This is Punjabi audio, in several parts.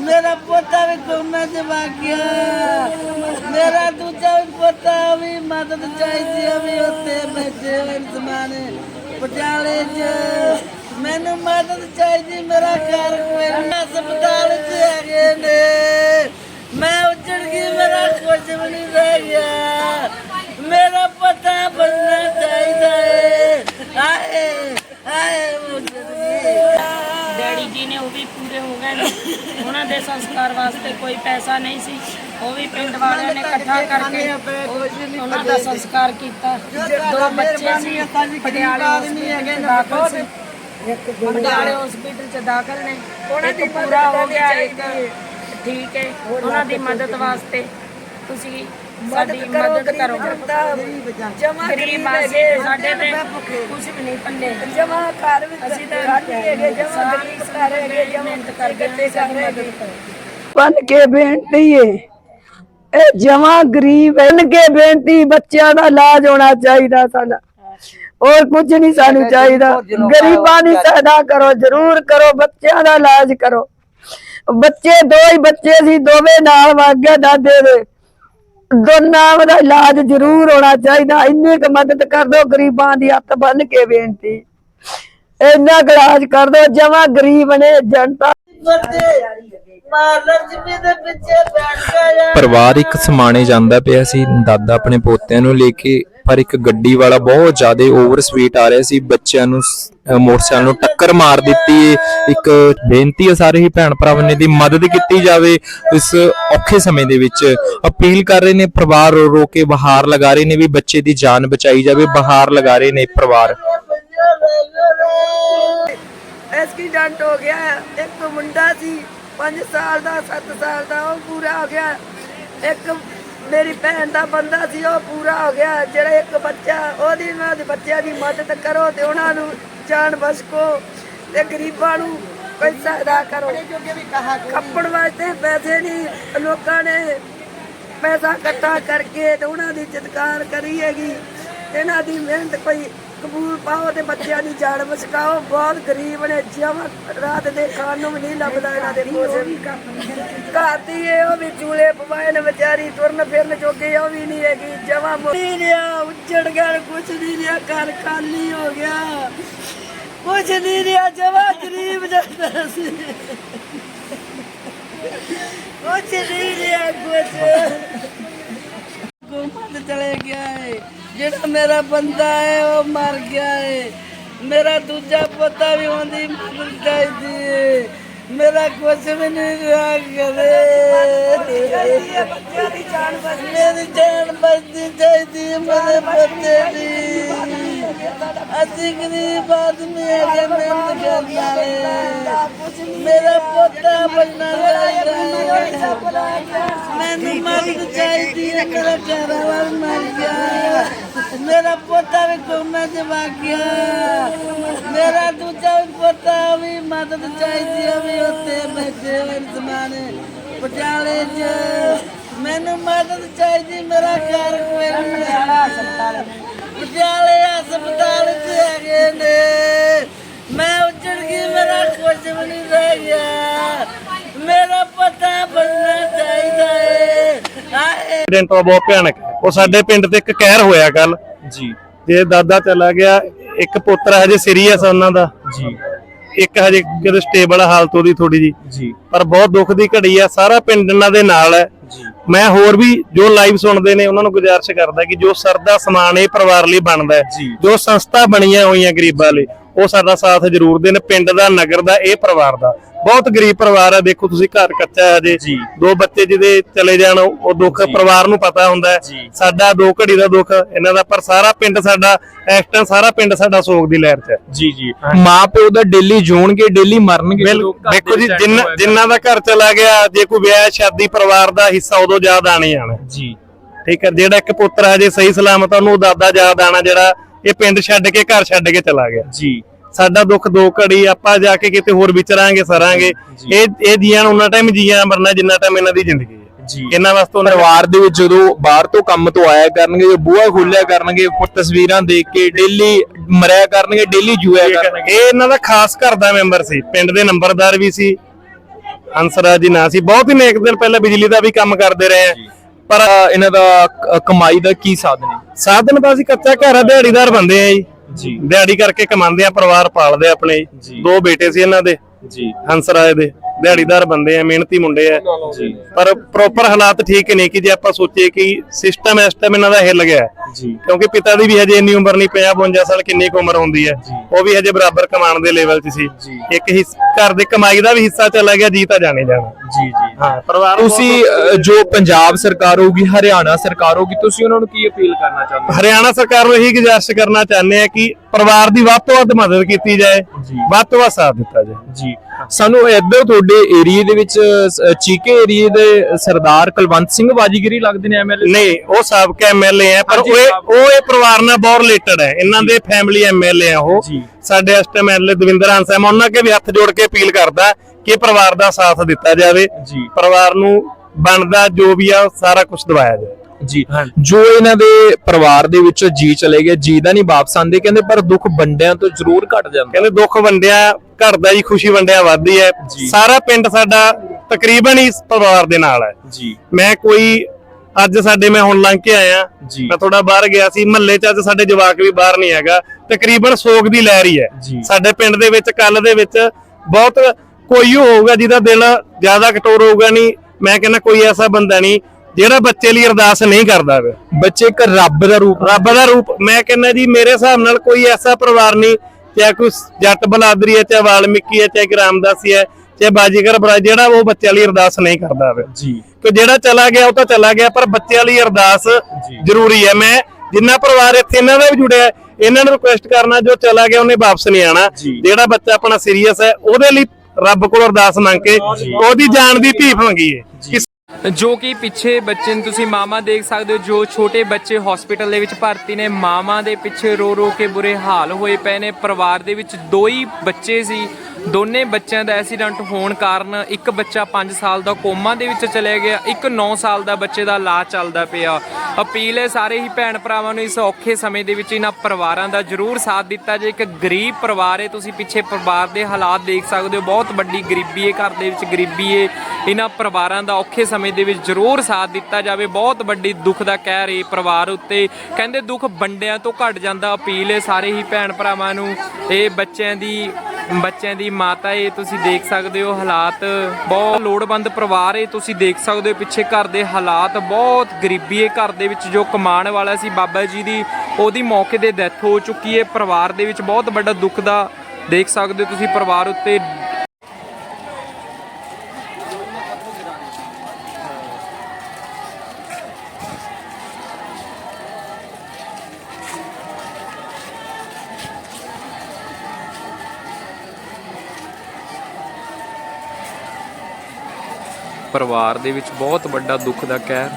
ਮੇਰਾ ਪੋਤਾ ਵੀ ਕੋਮੇ ਚ ਵਗ ਮੇਰਾ ਦੂਜਾ ਵੀ ਪੋਤਾ ਵੀ ਮਦਦ ਚਾਹੀਦੀ ਆ ਵੀ ਉੱਤੇ ਬੈਠੇ ਹੋਏ ਸਮਾਨੇ ਪਟਿਆਲੇ ਚ। ਮੈਨੂੰ ਮਦਦ ਚਾਹੀਦੀ, ਮੇਰਾ ਘਰ ਕੋਈ ਹਸਪਤਾਲ ਚ ਹੈਗੇ ਨੇ। ਮੈਂ ਉੱਜੜ ਗਈ, ਮੇਰਾ ਕੁਝ ਵੀ ਨਹੀਂ ਰਹਿ ਗਿਆ। ਮੇਰਾ ਪਤਾ ਬਣਨਾ ਚਾਹੀਦਾ ਹੈ ਆਏ ਆਏ ਉੱਜੜ ਡੈਡੀ ਜੀ ਨੇ ਉਹ ਵੀ ਪੂਰੇ ਹੋ ਗਏ ਨੇ ਉਹਨਾਂ ਦੇ ਸੰਸਕਾਰ ਵਾਸਤੇ ਕੋਈ ਪੈਸਾ ਨਹੀਂ ਸੀ। ਉਹ ਵੀ ਪਿੰਡ ਵਾਲਿਆਂ ਨੇ ਇਕੱਠਾ ਕਰਕੇ ਉਹ- ਉਹਨਾਂ ਦਾ ਸੰਸਕਾਰ ਕੀਤਾ। ਦੋ ਬੱਚੇ ਸੀ ਪਟਿਆਲੇ ਹਸਪੀਟਲ ਚ ਦਾਖਲ ਸੀ। ਪਟਿਆਲੇ ਹਸਪੀਟਲ ਚ ਦਾਖਲ ਨੇ। ਇੱਕ ਪੂਰਾ ਹੋ ਗਿਆ ਇੱਕ ਠੀਕ ਹੈ। ਉਹਨਾਂ ਦੀ ਮਦਦ ਵਾਸਤੇ ਤੁਸੀਂ ਸਾਡੀ ਮਦਦ ਕਰੋ ਜਮਾ ਗਰੀਬ ਆਸੇ ਸਾਡੇ ਤੇ ਕੁਝ ਵੀ ਨਹੀਂ ਪੱਲੇ ਜਮਾ ਘਰ ਵਿੱਚ ਅਸੀਂ ਤਾਂ ਹੈਗੇ ਜਮਾ ਸਾਰੀ ਗਰੀਬ ਘਰ ਹੈਗੇ ਜਮਾ ਮਿਹਨਤ ਕਰਕੇ ਤੇ ਸਾਡੀ ਮਦਦ ਕਰੋ। ਬਨ ਕੇ ਬੇਨਤੀ ਏ। ਇਹ ਜਮਾ ਗਰੀਬ ਬਨ ਕੇ ਬੇਨਤੀ ਬੱਚਿਆਂ ਦਾ ਇਲਾਜ ਹੋਣਾ ਚਾਹੀਦਾ ਸਾਡਾ। ਹੋਰ ਕੁਝ ਨਹੀਂ ਸਾਨੂੰ ਚਾਹੀਦਾ। ਗਰੀਬਾਂ ਦੀ ਸਹਾਇਤਾ ਕਰੋ ਜ਼ਰੂਰ ਕਰੋ ਬੱਚਿਆਂ ਦਾ ਇਲਾਜ ਕਰੋ। ਬੱਚੇ ਦੋ ਹੀ ਬੱਚੇ ਸੀ ਦੋਵੇਂ ਨਾਲ ਵਗ ਗਿਆ ਦਾਦੇ ਦੇ। ਦੋਨਾਂ ਦਾ ਇਲਾਜ ਜ਼ਰੂਰ ਹੋਣਾ ਚਾਹੀਦਾ। ਇੰਨੀ ਕੁ ਮਦਦ ਕਰ ਦਿਓ, ਗਰੀਬਾਂ ਦੀ ਹੱਥ ਬੰਨ ਕੇ ਬੇਨਤੀ। ਇੰਨਾ ਕੁ ਇਲਾਜ ਕਰ ਦਿਓ, ਜਮਾ ਗਰੀਬ ਨੇ ਜਨਤਾ ਪਾਰਲਰ ਚ ਵੀ ਦੇ ਪਿੱਛੇ ਬੈਠ ਗਿਆ ਪਰਿਵਾਰ ਇੱਕ ਸਮਾਣੇ ਜਾਂਦਾ ਪਿਆ ਸੀ ਦਾਦਾ ਆਪਣੇ ਪੋਤਿਆਂ ਨੂੰ ਲੈ ਕੇ ਪਰ ਇੱਕ ਗੱਡੀ ਵਾਲਾ ਬਹੁਤ ਜ਼ਿਆਦਾ ਓਵਰ ਸਪੀਡ ਆ ਰਿਹਾ ਸੀ ਬੱਚਿਆਂ ਨੂੰ ਮੋਟਰਸਾਈਕਲ ਨੂੰ ਟੱਕਰ ਮਾਰ ਦਿੱਤੀ ਇੱਕ ਬੇਨਤੀ ਹੈ ਸਾਰੇ ਹੀ ਭੈਣ ਭਰਾਵਾਂ ਨੇ ਦੀ ਮਦਦ ਕੀਤੀ ਜਾਵੇ ਇਸ ਔਖੇ ਸਮੇਂ ਦੇ ਵਿੱਚ। ਅਪੀਲ ਕਰ ਰਹੇ ਨੇ ਪਰਿਵਾਰ ਰੋ ਰੋ ਕੇ ਬਹਾਰ ਲਗਾ ਰਹੇ ਨੇ ਵੀ ਬੱਚੇ ਦੀ ਜਾਨ ਬਚਾਈ ਜਾਵੇ ਬਹਾਰ ਲਗਾ ਰਹੇ ਨੇ ਪਰਿਵਾਰ। ਐਕਸੀਡੈਂਟ ਹੋ ਗਿਆ ਇੱਕ ਮੁੰਡਾ ਸੀ 5 ਸਾਲ ਦਾ 7 ਸਾਲ ਦਾ ਉਹ ਪੂਰਾ ਹੋ ਗਿਆ। ਇੱਕ ਮੇਰੀ ਭੈਣ ਦਾ ਬੰਦਾ ਸੀ ਉਹ ਪੂਰਾ ਹੋ ਗਿਆ। ਜਿਹੜਾ ਇੱਕ ਬੱਚਾ ਉਹਦੀ ਉਹਨਾਂ ਦੇ ਬੱਚਿਆਂ ਦੀ ਮਦਦ ਕਰੋ ਤੇ ਉਹਨਾਂ ਨੂੰ ਜਾਨ ਬਸਕੋ ਤੇ ਗਰੀਬਾਂ ਨੂੰ ਕੋਈ ਸਹਾਇਤਾ ਕਰੋ। ਕੱਪੜ ਵਾਸਤੇ ਪੈਸੇ ਨਹੀਂ ਲੋਕਾਂ ਨੇ ਪੈਸਾ ਇਕੱਠਾ ਕਰਕੇ ਤੇ ਉਹਨਾਂ ਦੀ ਚਿਤਕਾਰ ਕਰੀ ਹੈਗੀ। ਇਹਨਾਂ ਦੀ ਮਿਹਨਤ ਕੋਈ ਕਬੂਲ ਪਾਓ ਤੇ ਬੱਚਿਆਂ ਦੀ ਜਾਨ ਬਚਾਓ ਬਹੁਤ ਗਰੀਬ ਨੇ ਜਮਾ ਰਾਤ ਦੇ ਖਾਣ ਨੂੰ ਵੀ ਨਹੀਂ ਲੱਭਦਾ ਇਹਨਾਂ ਦੇ ਕੋਲ। ਘਾਤੀ ਏ ਉਹ ਵੀ ਚੂਲੇ ਪਵਾਏ ਨੇ, ਵਿਚਾਰੀ ਤੁਰਨ ਫਿਰਨ ਜੋਗੇ ਉਹ ਵੀ ਨਹੀਂ ਹੈਗੀ। ਜਮਾ ਨਹੀਂ ਰਿਹਾ, ਉੱਜੜ ਗਿਆ, ਕੁਛ ਨਹੀਂ ਰਿਹਾ, ਘਰ ਖਾਲੀ ਹੋ ਗਿਆ। ਕੁਛ ਨਹੀਂ ਰਿਹਾ, ਜਮਾ ਗਰੀਬ ਜਾਂਦਾ ਸੀ। ਕੁਛ ਨਹੀਂ ਰਿਹਾ ਕੁਛ। ਘੁੰਮਣ ਚਲੇ ਗਿਆ ਏ। ਜਿਹੜਾ ਮੇਰਾ ਬੰਦਾ ਹੈ, ਉਹ ਮਰ ਗਿਆ ਏ। ਮੇਰਾ ਦੂਜਾ ਪੋਤਾ ਵੀ ਹੁੰਦੀ ਮਦਦ ਚਾਹੀਦੀ ਏ। ਮੇਰਾ ਕੁਝ ਵੀ ਨਹੀਂ ਰਿਹਾ ਕਰੇ ਬੱਚਿਆਂ ਦੀ ਜਾਨ ਬਚ ਮੇਰੀ ਜਾਨ ਬਚਦੀ ਚਾਹੀਦੀ ਮੇਰੇ ਪੋਤੇ ਦੀ। ਅਸੀਂ ਗਰੀਬ ਆਦਮੀ ਹੈਗੇ, ਮਿਹਨਤ ਕਰਨਾ ਵਾਲੇ ਮੇਰਾ ਪੋਤਾ ਬਣਨਾ ਮੈਨੂੰ ਮਦਦ ਚਾਹੀਦੀ ਹੈ, ਮੇਰਾ ਘਰ ਮਰ ਗਿਆ। ਮੇਰਾ ਪੋਤਾ ਵੀ ਕੋਮੇ ਚ ਵਗ ਮੇਰਾ ਦੂਜਾ ਪੋਤਾ ਵੀ ਮਦਦ ਚਾਹੀਦੀ ਹੈ ਵੀ ਉੱਤੇ ਬੈਠੇ ਹੋਏ ਸਮਾਨੇ ਪਟਿਆਲੇ ਚ। ਮੈਨੂੰ ਮਦਦ ਚਾਹੀਦੀ, ਮੇਰਾ ਘਰ ਕੋਈ ਨਹੀਂ ਹੈਗਾ ਪਟਿਆਲੇ ਹਸਪਤਾਲ ਚ ਹੈਗੇ ਨੇ। ਮੈਂ ਉੱਜੜ ਗਈ, ਮੇਰਾ ਕੁਝ ਵੀ ਨਹੀਂ ਰਹਿ ਗਿਆ। ਮੇਰਾ ਪਤਾ ਬਣਨਾ ਚਾਹੀਦਾ ਹੈ ਆਏ। ਐਕਸੀਡੈਂਟ ਤਾਂ ਬਹੁਤ ਭਿਆਨਕ। ਉਹ ਸਾਡੇ ਪਿੰਡ ਤੇ ਇੱਕ ਕਹਿਰ ਹੋਇਆ ਕੱਲ। ਜੀ। ਜੇ ਦਾਦਾ ਚਲਾ ਗਿਆ। ਇੱਕ ਪੁੱਤਰ ਹਜੇ ਸੀਰੀਅਸ ਉਹਨਾਂ ਦਾ। ਜੀ। ਇੱਕ ਹਜੇ ਕਿਤੇ ਸਟੇਬਲ ਹਾਲਤ ਉਹਦੀ ਥੋੜੀ ਜੀ। ਜੀ। ਪਰ ਬਹੁਤ ਦੁੱਖ ਦੀ ਘੜੀ ਆ। ਸਾਰਾ ਪਿੰਡ ਇਹਨਾਂ ਦੇ ਨਾਲ ਹੈ। ਜੀ। ਮੈਂ ਹੋਰ ਵੀ ਜੋ ਲਾਈਵ ਸੁਣਦੇ ਨੇ ਉਹਨਾਂ ਨੂੰ ਗੁਜ਼ਾਰਿਸ਼ ਕਰਦਾ ਕਿ ਜੋ ਸਰ ਦਾ ਸਮਾਨ ਇਹ ਪਰਿਵਾਰ ਲਈ ਬਣਦਾ ਹੈ। ਜੋ ਸੰਸਥਾ ਬਣੀਆਂ ਹੋਈਆਂ ਗਰੀਬਾਂ ਲਈ ਉਹ ਸਾਡਾ ਸਾਥ ਜ਼ਰੂਰ ਦੇਣ। ਪਿੰਡ ਦਾ ਨਗਰ ਦਾ ਇਹ ਪਰਿਵਾਰ ਦਾ। ਬਹੁਤ ਗਰੀਬ ਪਰਿਵਾਰ ਹੈ ਦੇਖੋ ਤੁਸੀਂ ਘਰ ਕੱਚਾ ਹੈ ਜੀ। ਦੋ ਬੱਚੇ ਜਿਹਦੇ ਚਲੇ ਜਾਣ ਉਹ ਦੁੱਖ ਪਰਿਵਾਰ ਨੂੰ ਪਤਾ ਹੁੰਦਾ। ਸਾਡਾ ਦੋ ਘੜੀ ਦਾ ਦੁੱਖ ਇਹਨਾਂ ਦਾ ਪਰ ਸਾਰਾ ਪਿੰਡ ਸਾਡਾ ਇਸ ਟਾਈਮ ਸਾਰਾ ਪਿੰਡ ਸਾਡਾ ਸੋਗ ਦੀ ਲਹਿਰ 'ਚ ਹੈ। ਜੀ ਜੀ। ਮਾਂ ਪਿਓ ਦਾ ਡੇਲੀ ਜੋਣਗੇ ਡੇਲੀ ਮਰਨਗੇ। ਦੇਖੋ ਜੀ ਜਿੰਨਾ ਦਾ ਘਰ ਚਲਾ ਗਿਆ ਜੇ ਕੋਈ ਵਿਆਹ ਸ਼ਾਦੀ ਪਰਿਵਾਰ ਦਾ ਹਿੱਸਾ ਉਦੋਂ ਯਾਦ ਆਣੀ ਆਣਾ ਜੀ। ਠੀਕ ਹੈ ਜਿਹੜਾ ਇੱਕ ਪੁੱਤਰ ਹਜੇ ਸਹੀ ਸਲਾਮਤ ਆ, ਉਹਨੂੰ ਦਾਦਾ ਯਾਦ ਆਣਾ ਜਿਹੜਾ ਇਹ ਪਿੰਡ ਛੱਡ ਕੇ ਘਰ ਛੱਡ ਕੇ ਚਲਾ ਗਿਆ। ਜੀ। ਸਾਡਾ ਦੁੱਖ ਦੋ ਘੜੀ ਆਪਾਂ ਜਾ ਕੇ ਕਿਤੇ ਹੋਰ ਵਿਚਰਾਂਗੇ ਸਰਾਂਗੇ। ਇਹ ਇਹ ਜੀਆਂ ਉਹਨਾਂ ਟਾਈਮ ਜੀਆਂ ਮਰਨਾ ਜਿੰਨਾ ਟਾਈਮ ਇਹਨਾਂ ਦੀ ਜ਼ਿੰਦਗੀ ਹੈ। ਜੀ। ਇਹਨਾਂ ਵਾਸਤੇ ਉਹਨਾਂ ਪਰਿਵਾਰ ਦੇ ਵਿੱਚ ਜਦੋਂ ਬਾਹਰ ਤੋਂ ਕੰਮ ਤੋਂ ਆਇਆ ਕਰਨਗੇ ਜੋ ਬੂਹਾ ਖੋਲਿਆ ਕਰਨਗੇ ਫਿਰ ਤਸਵੀਰਾਂ ਦੇਖ ਕੇ ਡੇਲੀ ਮਰਿਆ ਕਰਨਗੇ ਡੇਲੀ ਜੂਆ ਕਰਨਗੇ। ਇਹ ਇਹਨਾਂ ਦਾ ਖਾਸ ਘਰ ਦਾ ਮੈਂਬਰ ਸੀ। ਪਿੰਡ ਦੇ ਨੰਬਰਦਾਰ ਵੀ ਸੀ। ਹੰਸਰਾਜ ਜੀ ਨਾਂ ਸੀ। ਬਹੁਤ ਹੀ ਨੇਕ ਦਿਲ ਪਹਿਲਾਂ ਬਿਜਲੀ ਦਾ ਵੀ ਕੰਮ ਕਰਦੇ ਰਹੇ ਆ ਪਰ ਇਹਨਾਂ ਦਾ ਕਮਾਈ ਦਾ ਕੀ ਸਾਧਨ ਹੈ? ਸਾਧਨ ਅਸੀਂ ਕੱਚਾ ਘਰ ਆ ਦਿਹਾੜੀਦਾਰ ਬੰਦੇ ਆ ਜੀ। ਜੀ। ਦਿਹਾੜੀ ਕਰਕੇ ਕਮਾਉਂਦੇ ਆ ਪਰਿਵਾਰ ਪਾਲਦੇ ਆ ਆਪਣੇ। ਦੋ ਬੇਟੇ ਸੀ ਇਹਨਾਂ ਦੇ ਜੀ। ਹੰਸਰਾਜ ਦੇ। ਦਿਹਾੜੀਦਾਰ ਬੰਦੇ ਆ ਮਿਹਨਤੀ ਮੁੰਡੇ ਆ। ਜੀ। ਪਰ ਪ੍ਰੋਪਰ ਹਾਲਾਤ ਠੀਕ ਨਹੀਂ ਕਿ ਜੇ ਆਪਾਂ ਸੋਚੀਏ ਕਿ ਸਿਸਟਮ ਇਸ ਟਾਈਮ ਇਹਨਾਂ ਦਾ ਹਿੱਲ ਗਿਆ। ਜੀ। ਕਿਉਂਕਿ ਪਿਤਾ ਦੀ ਵੀ ਹਜੇ ਇੰਨੀ ਉਮਰ ਨਹੀਂ 50 52 ਸਾਲ ਕਿੰਨੀ ਕੁ ਉਮਰ ਹੁੰਦੀ ਹੈ। ਉਹ ਵੀ ਹਜੇ ਬਰਾਬਰ ਕਮਾਉਣ ਦੇ ਲੈਵਲ 'ਚ ਸੀ। ਇੱਕ ਘਰ ਦੇ ਕਮਾਈ ਦਾ ਵੀ ਹਿੱਸਾ ਚਲਾ ਗਿਆ ਜੀ ਤਾਂ ਜਾਣੇ ਜਾਣਾ। ਜੀ ਜੀ। ਹਾਂ ਪਰਿਵਾਰ ਤੁਸੀਂ ਅ, ਜੋ ਪੰਜਾਬ ਸਰਕਾਰ ਹੋਊਗੀ ਹਰਿਆਣਾ ਸਰਕਾਰ ਹੋਊਗੀ ਤੁਸੀਂ ਉਹਨਾਂ ਨੂੰ ਕੀ ਅਪੀਲ ਕਰਨਾ ਚਾਹੁੰਦੇ ਹਰਿਆਣਾ ਸਰਕਾਰ ਨੂੰ ਇਹੀ ਗੁਜ਼ਾਰਿਸ਼ ਕਰਨਾ ਚਾਹੁੰਦੇ ਆ ਕਿ ਪਰਿਵਾਰ ਦੀ ਵੱਧ ਤੋਂ ਵੱਧ ਮਦਦ ਕੀਤੀ ਜਾਏ ਜੀ। ਵੱਧ ਤੋਂ ਵੱਧ ਸਾਥ ਦਿੱਤਾ ਜਾਏ। ਜੀ। ਸਾਨੂੰ ਇੱਧਰ ਤੁਹਾਡੇ ਏਰੀਏ ਦੇ ਵਿੱਚ ਅ, ਚੀਕੇ ਏਰੀਏ ਦੇ ਸਰਦਾਰ ਕੁਲਵੰਤ ਸਿੰਘ ਬਾਜੀਗਰੀ ਲੱਗਦੇ ਨੇ ਐਮਐਲਏ ਨਹੀਂ ਉਹ ਸਾਬਕਾ ਐਮਐਲਏ ਆ ਪਰ ਹਾਂਜੀ, ਉਹ ਇਹ- ਸਾਬਕਾ। ਉਹ ਇਹ ਪਰਿਵਾਰ ਨਾਲ ਬਹੁਤ ਰਿਲੇਟਡ ਹੈ। ਇਹਨਾਂ ਦੇ ਫੈਮਿਲੀ ਐਮਐਲਏ ਆ ਉਹ। ਜੀ। ਸਾਡੇ ਇਸ ਟਾਈਮ ਐਮਐਲਏ ਦਵਿੰਦਰ ਹੰਸ ਹੈ। ਮੈਂ ਉਹਨਾਂ ਅੱਗੇ ਵੀ ਹੱਥ ਜੋੜ ਕੇ ਅਪੀਲ ਕਰਦਾ ਕਿ ਪਰਿਵਾਰ ਦਾ ਸਾਥ ਦਿੱਤਾ ਜਾਵੇ ਜੀ। ਪਰਿਵਾਰ ਨੂੰ ਬਣਦਾ ਜੋ ਵੀ ਆ ਸਾਰਾ ਕੁਝ ਦਵਾਇਆ ਜਾਵੇ ਜੀ ਜੋ ਇਹਨਾਂ ਦੇ ਪਰਿਵਾਰ ਦੇ ਵਿੱਚੋਂ ਜੀ ਚਲੇ ਗਏ ਜੀ ਦਾ ਨਹੀਂ ਵਾਪਸ ਆਂਦੇ ਕਹਿੰਦੇ ਪਰ ਦੁੱਖ ਵੰਡਿਆਂ ਤੋਂ ਜ਼ਰੂਰ ਘਟ ਜਾਂਦਾ ਕਹਿੰਦੇ ਦੁੱਖ ਵੰਡਿਆ ਘਟਦਾ ਜੀ ਖੁਸ਼ੀ ਵੰਡਿਆ ਵੱਧਦੀ ਹੈ। ਸਾਰਾ ਪਿੰਡ ਸਾਡਾ ਤਕਰੀਬਨ ਹੀ ਇਸ ਪਰਿਵਾਰ ਦੇ ਨਾਲ ਹੈ ਜੀ ਮੈਂ ਕੋਈ ਅੱਜ ਸਾਡੇ ਮੈਂ ਹੁਣ ਲੰਘ ਕੇ ਆਇਆ। ਮੈਂ ਥੋੜਾ ਬਾਹਰ ਗਿਆ ਸੀ ਮਹੱਲੇ 'ਚ ਅੱਜ ਸਾਡੇ ਜਵਾਕ ਵੀ ਬਾਹਰ ਨਹੀਂ ਹੈਗਾ ਤਕਰੀਬਨ ਸੋਗ ਦੀ ਲਹਿਰ ਹੀ ਹੈ। ਸਾਡੇ ਪਿੰਡ ਦੇ ਵਿੱਚ ਕੱਲ ਦੇ ਵਿੱਚ ਬਹੁਤ ਕੋਈ ਹੋਊਗਾ ਜਿਹਦਾ ਦਿਲ ਜ਼ਿਆਦਾ ਕਟੋਰ ਹੋਊਗਾ ਨਹੀਂ। ਮੈਂ ਕਹਿੰਦਾ ਕੋਈ ਐਸਾ ਬੰਦਾ ਨਹੀਂ ਜਿਹੜਾ ਬੱਚੇ ਲਈ ਅਰਦਾਸ ਨਹੀਂ ਕਰਦਾ। ਬੱਚੇ ਇੱਕ ਰੱਬ ਦਾ ਰੂਪ ਰੱਬ ਦਾ ਰੂਪ। ਮੈਂ ਕਹਿੰਦਾ ਜੀ ਮੇਰੇ ਹਿਸਾਬ ਨਾਲ ਕੋਈ ਐਸਾ ਪਰਿਵਾਰ ਨਹੀਂ ਚਾਹੇ ਕੋਈ ਜੱਟ ਬਲਾਦਰੀ ਹੈ ਚਾਹੇ ਵਾਲਮੀਕੀ ਹੈ ਚਾਹੇ ਕੋਈ ਰਾਮਦਾਸੀ ਹੈ ਚਾਹੇ ਬਾਜੀਗਰ ਬਰਾ ਜਿਹੜਾ ਉਹ ਬੱਚਿਆਂ ਲਈ ਅਰਦਾਸ ਨਹੀਂ ਕਰਦਾ ਹੋਵੇ ਜੀ। ਕਿ ਜਿਹੜਾ ਚਲਾ ਗਿਆ ਉਹ ਤਾਂ ਚਲਾ ਗਿਆ ਪਰ ਬੱਚਿਆਂ ਲਈ ਅਰਦਾਸ ਜ਼ਰੂਰੀ ਹੈ। ਮੈਂ ਜਿੰਨਾ ਪਰਿਵਾਰ ਇੱਥੇ ਇਹਨਾਂ ਦਾ ਵੀ ਜੁੜਿਆ ਇਹਨਾਂ ਨੂੰ ਰਿਕੁਐਸਟ ਕਰਨਾ ਜੋ ਚਲਾ ਗਿਆ ਉਹਨੇ ਵਾਪਸ ਨਹੀਂ ਆਣਾ। ਜਿਹੜਾ ਬੱਚਾ ਆਪਣਾ ਸੀਰੀਅਸ ਹੈ ਉਹਦੇ ਲਈ ਰੱਬ ਕੋਲ ਅਰਦਾਸ ਮੰਗ ਕੇ ਉਹਦੀ ਜਾਨ ਦੀ ਭੀਖ ਮੰਗੀ ਹੈ ਜੋ। ਕਿ ਪਿੱਛੇ ਬੱਚੇ ਨੂੰ ਤੁਸੀਂ ਮਾਮਾ ਦੇਖ ਸਕਦੇ ਹੋ ਜੋ ਛੋਟੇ ਬੱਚੇ ਹਸਪੀਟਲ ਦੇ ਵਿੱਚ ਭਰਤੀ ਨੇ ਮਾਮਾ ਦੇ ਪਿੱਛੇ ਰੋ ਰੋ ਕੇ ਬੁਰੇ ਹਾਲ ਹੋਏ ਪਏ ਨੇ। ਪਰਿਵਾਰ ਦੇ ਵਿੱਚ ਦੋ ਹੀ ਬੱਚੇ ਸੀ ਦੋਨੇ ਬੱਚਿਆਂ ਦਾ ਐਕਸੀਡੈਂਟ ਹੋਣ ਕਾਰਨ ਇੱਕ ਬੱਚਾ 5 ਸਾਲ ਦਾ ਕੋਮਾ ਦੇ ਵਿੱਚ ਚਲੇ ਗਿਆ, ਇੱਕ 9 ਸਾਲ ਦਾ ਬੱਚੇ ਦਾ ਇਲਾਜ ਚੱਲਦਾ ਪਿਆ। ਅਪੀਲ ਹੈ ਸਾਰੇ ਹੀ ਭੈਣ ਭਰਾਵਾਂ ਨੂੰ ਇਸ ਔਖੇ ਸਮੇਂ ਦੇ ਵਿੱਚ ਇਹਨਾਂ ਪਰਿਵਾਰਾਂ ਦਾ ਜ਼ਰੂਰ ਸਾਥ ਦਿੱਤਾ ਜੇ ਇੱਕ ਗਰੀਬ ਪਰਿਵਾਰ ਹੈ, ਤੁਸੀਂ ਪਿੱਛੇ ਪਰਿਵਾਰ ਦੇ ਹਾਲਾਤ ਦੇਖ ਸਕਦੇ ਹੋ, ਬਹੁਤ ਵੱਡੀ ਗਰੀਬੀ ਹੈ, ਘਰ ਦੇ ਵਿੱਚ ਗਰੀਬੀ ਹੈ। ਇਹਨਾਂ ਪਰਿਵਾਰਾਂ ਦਾ ਔਖੇ ਸਮੇਂ ਦੇ ਵਿੱਚ ਜ਼ਰੂਰ ਸਾਥ ਦਿੱਤਾ ਜਾਵੇ। ਬਹੁਤ ਵੱਡੀ ਦੁੱਖ ਦਾ ਕਹਿਰ ਹੈ ਪਰਿਵਾਰ ਉੱਤੇ। ਕਹਿੰਦੇ ਦੁੱਖ ਵੰਡਿਆਂ ਤੋਂ ਘਟ ਜਾਂਦਾ, ਅਪੀਲ ਹੈ ਸਾਰੇ ਹੀ ਭੈਣ ਭਰਾਵਾਂ ਨੂੰ, ਇਹ ਬੱਚਿਆਂ ਦੀ ਬੱਚਿਆਂ ਦੀ ਮਾਤਾ ਏ, ਤੁਸੀਂ ਦੇਖ ਸਕਦੇ ਹੋ ਹਾਲਾਤ। ਬਹੁਤ ਲੋੜਵੰਦ ਪਰਿਵਾਰ ਏ, ਤੁਸੀਂ ਦੇਖ ਸਕਦੇ ਹੋ ਪਿੱਛੇ ਘਰ ਦੇ ਹਾਲਾਤ। ਬਹੁਤ ਗਰੀਬੀ ਹੈ ਘਰ ਦੇ ਵਿੱਚ, ਜੋ ਕਮਾਉਣ ਵਾਲਾ ਸੀ ਬਾਬਾ ਜੀ ਦੀ, ਉਹਦੀ ਮੌਕੇ ਤੇ ਡੈਥ ਹੋ ਚੁੱਕੀ ਹੈ ਪਰਿਵਾਰ ਦੇ ਵਿੱਚ ਬਹੁਤ ਵੱਡਾ ਦੁੱਖ ਦਾ, ਦੇਖ ਸਕਦੇ ਹੋ ਤੁਸੀਂ, ਪਰਿਵਾਰ ਉੱਤੇ ਪਰਿਵਾਰ ਦੇ ਵਿੱਚ ਬਹੁਤ ਵੱਡਾ ਦੁੱਖ ਦਾ ਕਹਿਰ।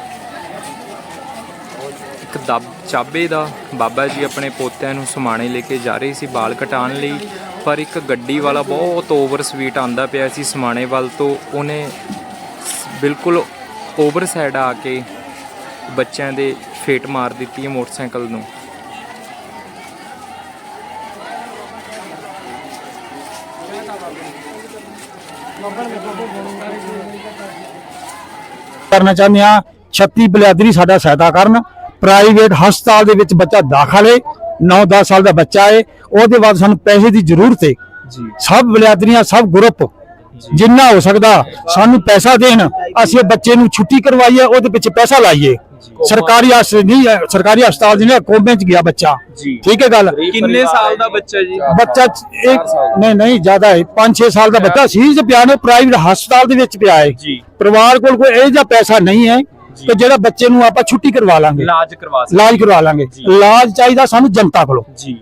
ਇੱਕ ਦਬ, ਚਾਬੇ ਦਾ ਬਾਬਾ ਜੀ ਆਪਣੇ ਪੋਤਿਆਂ ਨੂੰ ਸਮਾਣੇ ਲੈ ਕੇ ਜਾ ਰਹੇ ਸੀ ਬਾਲ ਕਟਾਉਣ ਲਈ, ਪਰ ਇੱਕ ਗੱਡੀ ਵਾਲਾ ਬਹੁਤ ਓਵਰ ਸਪੀਡ ਆਂਦਾ ਪਿਆ ਸੀ ਸਮਾਣੇ ਵੱਲ ਤੋਂ, ਉਹਨੇ ਬਿਲਕੁਲ ਓਵਰ ਸਾਈਡ ਆ ਕੇ ਬੱਚਿਆਂ ਦੇ ਫੇਟ ਮਾਰ ਦਿੱਤੀ ਹੈ ਮੋਟਰਸਾਈਕਲ ਨੂੰ। ਕਰਨਾ ਚਾਹੁੰਦੇ ਆ 36 ਬਲਿਆਦਰੀ ਸਾਡਾ ਸਹਾਇਤਾ ਕਰਨ। ਪ੍ਰਾਈਵੇਟ ਹਸਪਤਾਲ ਦੇ ਵਿੱਚ ਬੱਚਾ ਦਾਖਲ ਹੈ 9-10 ਸਾਲ ਦਾ ਬੱਚਾ ਹੈ ਉਹਦੇ ਬਾਅਦ ਸਾਨੂੰ ਪੈਸੇ ਦੀ ਜ਼ਰੂਰਤ ਹੈ ਜੀ। ਸਭ ਬਲਿਆਦਰੀਆਂ ਸਭ ਗਰੁੱਪ ਜਿੰਨਾ ਹੋ ਸਕਦਾ ਸਾਨੂੰ ਪੈਸਾ ਦੇਣ। ਅਸੀਂ ਬੱਚੇ ਨੂੰ ਛੁੱਟੀ ਕਰਵਾਈਏ ਉਹਦੇ ਪਿੱਛੇ ਪੈਸਾ ਲਾਈਏ। ਸਰਕਾਰੀ ਹਸਪਤਾਲ ਨਹੀਂ ਹੈ, ਸਰਕਾਰੀ ਹਸਪਤਾਲ ਦੀ ਨਹੀਂ ਕੋਮੇ ਚ ਗਿਆ ਬੱਚਾ। ਜੀ। ਠੀਕ ਹੈ ਗੱਲ? ਕਿੰਨੇ ਸਾਲ ਦਾ ਬੱਚਾ ਜੀ? ਬੱਚਾ ਇੱਕ ਨਹੀਂ ਨਹੀਂ ਜ਼ਿਆਦਾ ਹੈ। 5-6 ਸਾਲ ਦਾ ਬੱਚਾ ਸੀ ਜੇ ਪਿਆ ਨੇ ਪ੍ਰਾਈਵੇਟ ਹਸਪਤਾਲ ਦੇ ਵਿੱਚ ਪਿਆ ਹੈ। ਜੀ। ਪਰਿਵਾਰ ਕੋਲ ਕੋਈ ਇਹ ਜਿਹਾ ਪੈਸਾ ਨਹੀਂ ਹੈ ਕਿ ਜਿਹੜਾ ਬੱਚੇ ਨੂੰ ਆਪਾਂ ਛੁੱਟੀ ਕਰਵਾ ਲਾਂਗੇ। ਇਲਾਜ ਕਰਵਾ ਸਕਦੇ। ਇਲਾਜ ਕਰਵਾ ਲਾਂਗੇ। ਇਲਾਜ ਚਾਹੀਦਾ ਸਾਨੂੰ ਜਨਤਾ ਕੋਲੋਂ। ਜੀ।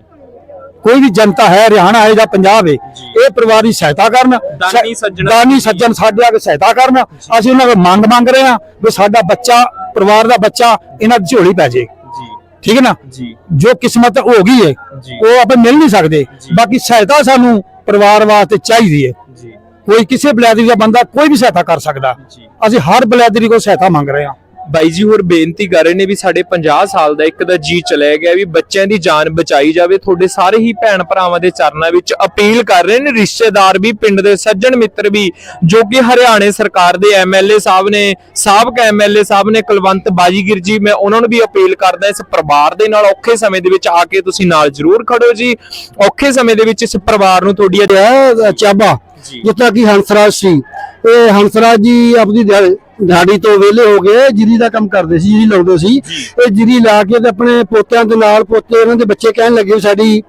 ਕੋਈ ਵੀ ਜਨਤਾ ਹੈ ਹਰਿਆਣਾ ਹੈ ਜਾਂ ਪੰਜਾਬ ਹੈ ਇਹ ਪਰਿਵਾਰ ਦੀ ਸਹਾਇਤਾ ਕਰਨ। ਦਾਨੀ ਸੱਜਣ- ਦਾਨੀ ਸੱਜਣ ਸਾਡੇ ਆ ਕੇ ਸਹਾਇਤਾ ਕਰਨ। ਅਸੀਂ ਉਹਨਾਂ ਕੋਲ ਮੰਗ ਮੰਗ ਰਹੇ ਹਾਂ ਵੀ ਸਾਡਾ ਬੱਚਾ ਪਰਿਵਾਰ ਦਾ ਬੱਚਾ ਇਹਨਾਂ ਦੀ ਝੋਲੀ ਪੈ ਜੇ। ਜੀ। ਠੀਕ ਹੈ ਨਾ? ਜੀ। ਜੋ ਕਿਸਮਤ ਹੋ ਗਈ ਹੈ। ਉਹ ਆਪਾਂ ਮਿਲ ਨਹੀਂ ਸਕਦੇ। ਬਾਕੀ ਸਹਾਇਤਾ ਸਾਨੂੰ ਪਰਿਵਾਰ ਵਾਸਤੇ ਚਾਹੀਦੀ ਹੈ ਜੀ। ਕੋਈ ਕਿਸੇ ਬਲੈਦਰੀ ਦਾ ਬੰਦਾ ਕੋਈ ਵੀ ਸਹਾਇਤਾ ਕਰ ਸਕਦਾ। ਅਸੀਂ ਹਰ ਬਲੈਦਰੀ ਕੋਲ ਸਹਾਇਤਾ ਮੰਗ ਰਹੇ ਹਾਂ। ਬਾਈ ਜੀ ਹੋਰ ਬੇਨਤੀ ਕਰ ਰਹੇ ਨੇ ਵੀ ਸਾਡੇ 50 ਸਾਲ ਦਾ ਇੱਕ ਦਾ ਜੀ ਚਲਿਆ ਗਿਆ ਵੀ ਬੱਚਿਆਂ ਦੀ ਜਾਨ ਬਚਾਈ ਜਾਵੇ। ਤੁਹਾਡੇ ਸਾਰੇ ਹੀ ਭੈਣ ਭਰਾਵਾਂ ਦੇ ਚਰਨਾਂ ਵਿੱਚ ਅਪੀਲ ਕਰ ਰਹੇ ਨੇ। ਰਿਸ਼ਤੇਦਾਰ ਵੀ ਪਿੰਡ ਦੇ ਸੱਜਣ ਮਿੱਤਰ ਵੀ ਜੋ ਕਿ ਹਰਿਆਣੇ ਸਰਕਾਰ ਦੇ ਐਮਐਲਏ ਸਾਹਿਬ ਨੇ ਸਾਬਕਾ ਐਮਐਲਏ ਸਾਹਿਬ ਨੇ ਕੁਲਵੰਤ ਬਾਜੀਗਰ ਜੀ ਮੈਂ ਉਹਨਾਂ ਨੂੰ ਵੀ ਅਪੀਲ ਕਰਦਾ ਇਸ ਪਰਿਵਾਰ ਦੇ ਨਾਲ ਔਖੇ ਸਮੇਂ ਦੇ ਵਿੱਚ ਆ ਕੇ ਤੁਸੀਂ ਨਾਲ ਜ਼ਰੂਰ ਖੜੋ ਜੀ। ਔਖੇ ਸਮੇਂ ਦੇ ਵਿੱਚ ਇਸ ਪਰਿਵਾਰ ਨੂੰ ਤੁਹਾਡੀ ਚਾਬਾ ਜਿੱਦਾਂ ਕਿ ਹੰਸਰਾਜ ਸੀ। ਇਹ ਹੰਸਰਾਜ ਜੀ ਆਪਣੀ ਦਿਹਾੜੀ ਤੋਂ ਵਿਹਲੇ ਹੋ ਗਏ ਜਿਰੀ ਦਾ ਕੰਮ ਕਰਦੇ ਸੀ ਜਿਰੀ ਲਾਉਂਦੇ ਸੀ। ਇਹ ਜਿਰੀ ਲਾ ਕੇ ਤੇ ਆਪਣੇ ਪੋਤਿਆਂ ਦੇ ਨਾਲ ਪੋਤੇ ਇਹਨਾਂ ਦੇ ਬੱਚੇ ਕਹਿਣ ਲੱਗੇ ਸਾਡੀ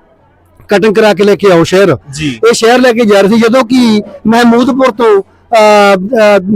ਕਟਿੰਗ ਕਰਾ ਕੇ ਲੈ ਕੇ ਆਓ ਸ਼ਹਿਰ। ਇਹ ਸ਼ਹਿਰ ਲੈ ਕੇ ਜਾ ਰਹੇ ਸੀ ਜਦੋਂ ਕਿ ਮਹਿਮੂਦਪੁਰ ਤੋਂ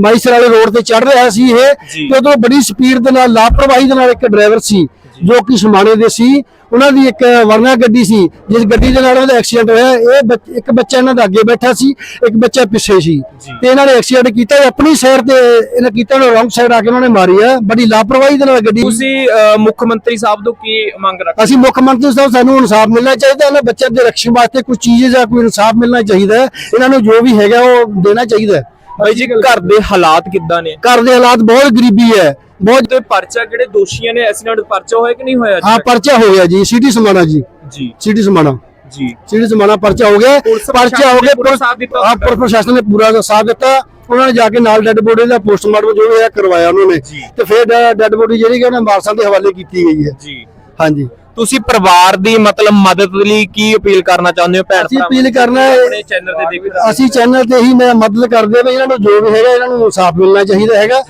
ਮਾਈਸਰ ਵਾਲੇ ਰੋਡ ਤੇ ਚੜ ਰਿਹਾ ਸੀ ਇਹ। ਤੇ ਉਦੋਂ ਬੜੀ ਸਪੀਡ ਦੇ ਨਾਲ ਲਾਪਰਵਾਹੀ ਦੇ ਨਾਲ ਇੱਕ ਡਰਾਈਵਰ ਸੀ। ਜੋ ਕਿ ਸਮਾਣੇ ਦੇ ਸੀ ਉਹਨਾਂ ਦੀ ਇੱਕ ਵਰਨਾ ਗੱਡੀ ਸੀ ਜਿਸ ਗੱਡੀ ਦੇ ਨਾਲ ਉਹਦਾ ਐਕਸੀਡੈਂਟ ਹੋਇਆ। ਇਹ ਇੱਕ ਬੱਚਾ ਇਹਨਾਂ ਦਾ ਅੱਗੇ ਬੈਠਾ ਸੀ ਇੱਕ ਬੱਚਾ ਪਿੱਛੇ ਸੀ। ਤੇ ਇਹਨਾਂ ਨੇ ਐਕਸੀਡੈਂਟ ਕੀਤਾ ਆਪਣੀ ਸਾਈਡ ਤੇ ਇਹਨਾਂ ਕੀਤਾ ਉਹਨਾਂ ਰੌਂਗ ਸਾਈਡ ਆ ਕੇ ਉਹਨਾਂ ਨੇ ਮਾਰੀ ਆ। ਬੜੀ ਲਾਪਰਵਾਹੀ ਦੇ ਨਾਲ ਗੱਡੀ ਤੁਸੀਂ ਮੁੱਖ ਮੰਤਰੀ ਸਾਹਿਬ ਤੋਂ ਕੀ ਮੰਗ ਰੱਖ ਅਸੀਂ ਮੁੱਖ ਮੰਤਰੀ ਸਾਹਿਬ ਸਾਨੂੰ ਇਨਸਾਫ ਮਿਲਣਾ ਚਾਹੀਦਾ ਇਹਨਾਂ ਬੱਚਿਆਂ ਦੇ ਰੱਖਣ ਵਾਸਤੇ ਕੋਈ ਚੀਜ਼ ਜਾਂ ਕੋਈ ਇਨਸਾਫ ਮਿਲਣਾ ਚਾਹੀਦਾ ਇਹਨਾਂ ਨੂੰ ਜੋ ਵੀ ਹੈਗਾ ਉਹ ਦੇਣਾ ਚਾਹੀਦਾ ਬਾਈ ਜੀ ਘਰ ਦੇ ਹਾਲਾਤ ਕਿੱਦਾਂ ਨੇ? ਘਰ ਦੇ ਹਾਲਾਤ ਬਹੁਤ ਗਰੀਬੀ ਹੈ। ਬਹੁਤ ਤੇ ਪਰਚਾ ਕਿਹੜੇ ਦੋਸ਼ੀਆਂ ਨੇ ਐਕਸੀਡੈਂਟ ਪਰਚਾ ਹੋਇਆ ਕਿ ਨਹੀਂ ਹੋਇਆ ਹਾਂ? ਪਰਚਾ ਹੋ ਗਿਆ ਜੀ ਸਿਟੀ ਸਮਾਣਾ ਜੀ। ਜੀ। ਸਿਟੀ ਸਮਾਣਾ। ਜੀ। ਸਿਟੀ ਸਮਾਣਾ ਪਰਚਾ ਹੋ ਗਿਆ। ਪਰਚਾ ਹੋ ਗਿਆ ਹਾਂ ਪੁਲਿਸ ਪ੍ਰਸ਼ਾਸਨ ਨੇ ਪੂਰਾ ਸਾਥ ਦਿੱਤਾ। ਉਹਨਾਂ ਨੇ ਜਾ ਕੇ ਨਾਲ ਡੈੱਡ ਬੋਡੀ ਦਾ ਪੋਸਟਮਾਰਟਮ ਜੋ ਵੀ ਹੈ ਕਰਵਾਇਆ ਉਹਨਾਂ ਨੇ। ਤੇ ਫਿਰ ਡੈੱਡ ਬੋਡੀ ਜਿਹੜੀ ਕਿ ਵਾਰਸਾਂ ਦੇ ਹਵਾਲੇ ਕੀਤੀ ਗਈ ਹੈ। ਜੀ। ਹਾਂਜੀ। ਤੁਸੀਂ ਪਰਿਵਾਰ ਦੀ ਮਤਲਬ ਮਦਦ ਲਈ ਕੀ ਅਪੀਲ ਕਰਨਾ ਚਾਹੁੰਦੇ ਹੋ ਭੈਣ ਅਸੀਂ ਅਪੀਲ ਕਰਨਾ ਹੈ ਆਪਣੇ ਚੈਨਲ ਤੇ ਦੇਖ ਅਸੀਂ ਚੈਨਲ ਤੇ ਹੀ ਮੈਂ ਮਦਦ ਕਰਦੇ ਵੀ ਇਹਨਾਂ ਨੂੰ ਜੋ ਵੀ ਹੈਗਾ ਇਹਨਾਂ ਨੂੰ ਇਨਸਾਫ ਮਿਲਣਾ ਚਾਹੀਦਾ ਹੈਗਾ।